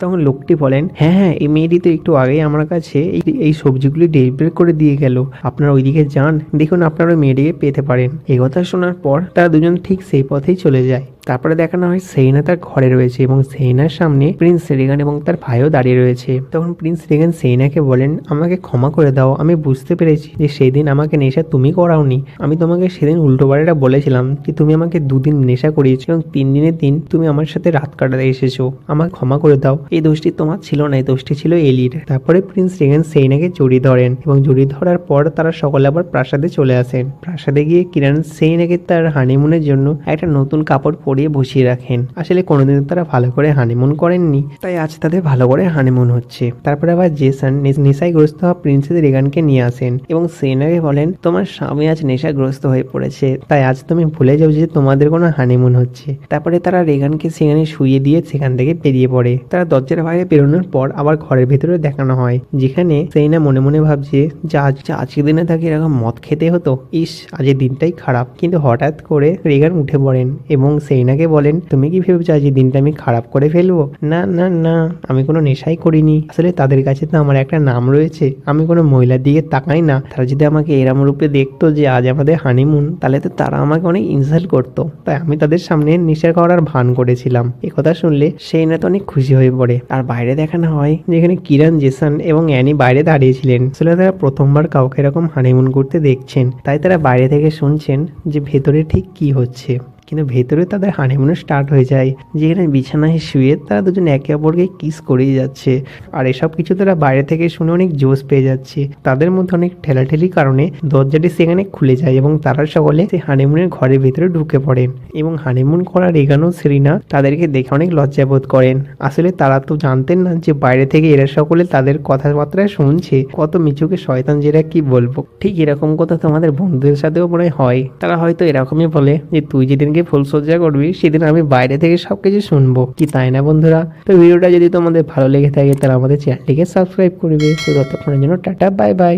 তখন লোকটি বলেন হ্যাঁ হ্যাঁ এই মেয়েটি তো একটু আগেই আমার কাছে এই- সবজিগুলি ডেলিভারি করে দিয়ে গেল। আপনারা ওইদিকে যান, দেখুন আপনারা ওই মেয়েটিকে পেতে পারেন। এই কথা শোনার পর তারা দুজন ঠিক সেই পথেই চলে যায়। তারপরে দেখানো হয় সেইনা তার ঘরে রয়েছে এবং সেইনার সামনে প্রিন্স রেগান এবং তার ভাইও দাঁড়িয়ে রয়েছে। তখন প্রিন্স রেগান সেইনাকে বলেন, আমাকে ক্ষমা করে দাও। আমি বুঝতে পেরেছি যে সেদিন আমাকে নেশা তুমি করাওনি। আমি তোমাকে সেদিন উল্টো পাল্টা বলেছিলাম যে তুমি আমাকে দুদিন নেশা করিয়েছো এবং তিন দিনের দিন তুমি আমার সাথে রাত কাটাতে এসেছ। আমাকে ক্ষমা করে দাও। এই দোষটি তোমার ছিল না। এই দোষটি ছিল এলির। তারপরে প্রিন্স রেগান সেইনাকে জড়িয়ে ধরেন এবং জড়িয়ে ধরার পর তারা সকলে আবার প্রাসাদে চলে আসেন। প্রাসাদে গিয়ে কিরান সেইনাকে তার হানিমুনের জন্য একটা নতুন কাপড় পরিয়ে বসিয়ে রাখেন। আসলে কোনোদিন তারা ভালো করে হানিমুন করেননি। তাই আজ তাদের ভালো করে হানিমুন হচ্ছে। তারপরে আবার জেসন নে- নেশাগ্রস্ত হওয়া প্রিন্সেস রেগানকে নিয়ে আসেন এবং সেনাকে বলেন, তোমার স্বামী আজ নেশাগ্রস্ত হয়ে পড়েছে। তাই আজ তুমি ভুলে যাও যে তোমাদের কোনো হানিমুন হচ্ছে। তারপরে তারা রেগানকে সেখানে শুয়ে দিয়ে সেখান থেকে বেরিয়ে পড়ে। তারা দরজার বাইরে বেরোনোর পর আবার ঘরের ভেতরে দেখানো হয়, যেখানে সেইনা মনে মনে ভাবছে, যে আজ যে আজকের দিনে তাকে এরকম মদ খেতে হতো। ইস আজের দিনটাই খারাপ। কিন্তু হঠাৎ করে রেগান উঠে পড়েন এবং সেইনাকে বলেন, তুমি কি ভেবেছো আজ দিনটা আমি খারাপ করে ফেলব? না না না, আমি কোনো নেশাই করিনি। আসলে তাদের কাছে তো আমার একটা নাম রয়েছে। আমি কোনো মহিলার দিকে তাকাই না। তারা যদি আমাকে এরম রূপে দেখতো যে আজ আমাদের হানিমুন তাহলে তো তারা আমাকে অনেক ইনসাল্ট করতো। তাই আমি তাদের সামনে নেশা করার ভান করেছিলাম। কথা শুনলে সেই না তো অনেক খুশি হয়ে পড়ে। আর বাইরে দেখানো হয় যেখানে কিরণ, জেসন এবং অ্যানি বাইরে দাঁড়িয়েছিলেন। আসলে তারা প্রথমবার কাউকে এরকম হানিমুন করতে দেখছেন। তাই তারা বাইরে থেকে শুনছেন যে ভেতরে ঠিক কি হচ্ছে। কিন্তু ভেতরে তাদের হানিমুন স্টার্ট হয়ে যায়। যেখানে বিছানায় শুয়ে তারা দুজন একে অপরকে কিস করেই যাচ্ছে। আর এসব কিছু তারা বাইরে থেকে শুনে অনেক জোশ পেয়ে যাচ্ছে। তাদের মধ্যে অনেক ঠেলাঠেলির কারণে দরজাটি সেখানে খুলে যায় এবং তারা সকলে সেই হানিমুনের ঘরের ভেতরে ঢুকে পড়েন এবং হানিমুন করার এগানো সেরিনা তাদেরকে দেখে অনেক লজ্জা বোধ করেন। আসলে তারা তো জানতেন না যে বাইরে থেকে এরা সকলে তাদের কথাবার্তা শুনছে। কত মিচুকে শয়তান যেরা কি বলব? ঠিক এরকম কথা তোমাদের বন্ধুদের সাথেও মনে হয়। তারা হয়তো এরকমই বলে যে, তুই যেদিনকে ফুলসজ্জা করবি, সেদিন আমি বাইরে থেকে সব কিছু শুনব। কি তাই না বন্ধুরা? তো ভিডিওটা যদি তোমাদের ভালো লেগে থাকে, তাহলে আমাদের চ্যানেলটিকে সাবস্ক্রাইব করবে। তো ততক্ষণের জন্য টাটা, বাই বাই।